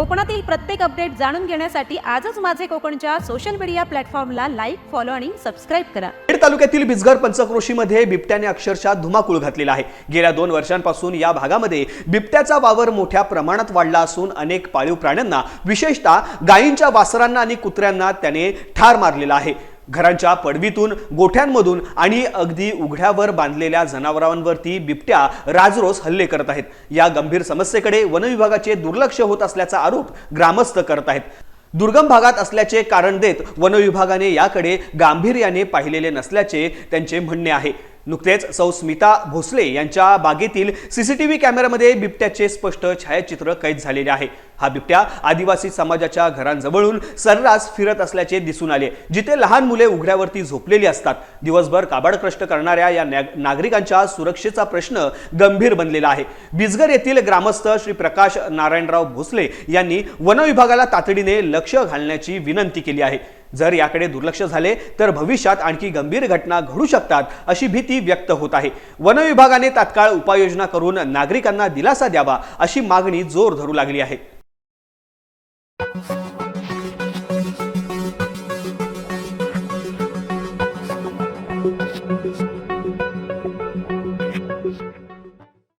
कोकणातील प्रत्येक अपडेट जाणून घेण्यासाठी आजच माझे कोकणच्या सोशल मीडिया प्लॅटफॉर्मला लाईक फॉलो आणि सबस्क्राईब करा. बीड तालुक्यातील बिजगर पंचक्रोशीमध्ये बिबट्याने अक्षरशः धुमाकूळ घातलेला आहे. गेल्या दोन वर्षांपासून या भागामध्ये बिबट्याचा वावर मोठ्या प्रमाणात वाढला असून अनेक पाळीव प्राण्यांना विशेषतः गायींच्या वासरांना आणि कुत्र्यांना त्याने ठार मारलेला आहे. घरांच्या पडवीतून गोठ्यांमधून आणि अगदी उघड्यावर बांधलेल्या जनावरांवरती बिबट्या राजरोस हल्ले करत आहेत. या गंभीर समस्येकडे वनविभागाचे दुर्लक्ष होत असल्याचा आरोप ग्रामस्थ करत आहेत. दुर्गम भागात असल्याचे कारण देत वनविभागाने याकडे गांभीर्याने पाहिलेले नसल्याचे त्यांचे म्हणणे आहे. नुकतेच सौ स्मिता भोसले यांच्या बागेतील सीसीटीव्ही कॅमेऱ्यामध्ये बिबट्याचे स्पष्ट छायाचित्र कैद झालेले आहे. हा बिबट्या आदिवासी समाजाच्या घरांजवळून सर्रास फिरत असल्याचे दिसून आले जिथे लहान मुले उघड्यावरती झोपलेली असतात. दिवसभर काबाड कष्ट करणाऱ्या या नागरिकांच्या सुरक्षेचा प्रश्न गंभीर बनलेला आहे. बिजगर येथील ग्रामस्थ श्री प्रकाश नारायणराव भोसले यांनी वनविभागाला तातडीने लक्ष घालण्याची विनंती केली आहे. जर याकडे दुर्लक्ष झाले तर भविष्यात आणखी गंभीर घटना घडू शकतात अशी भीती व्यक्त होत आहे वन विभागाने तात्काळ उपाययोजना करून नागरिकांना दिलासा द्यावा अशी मागणी जोर धरू लागली आहे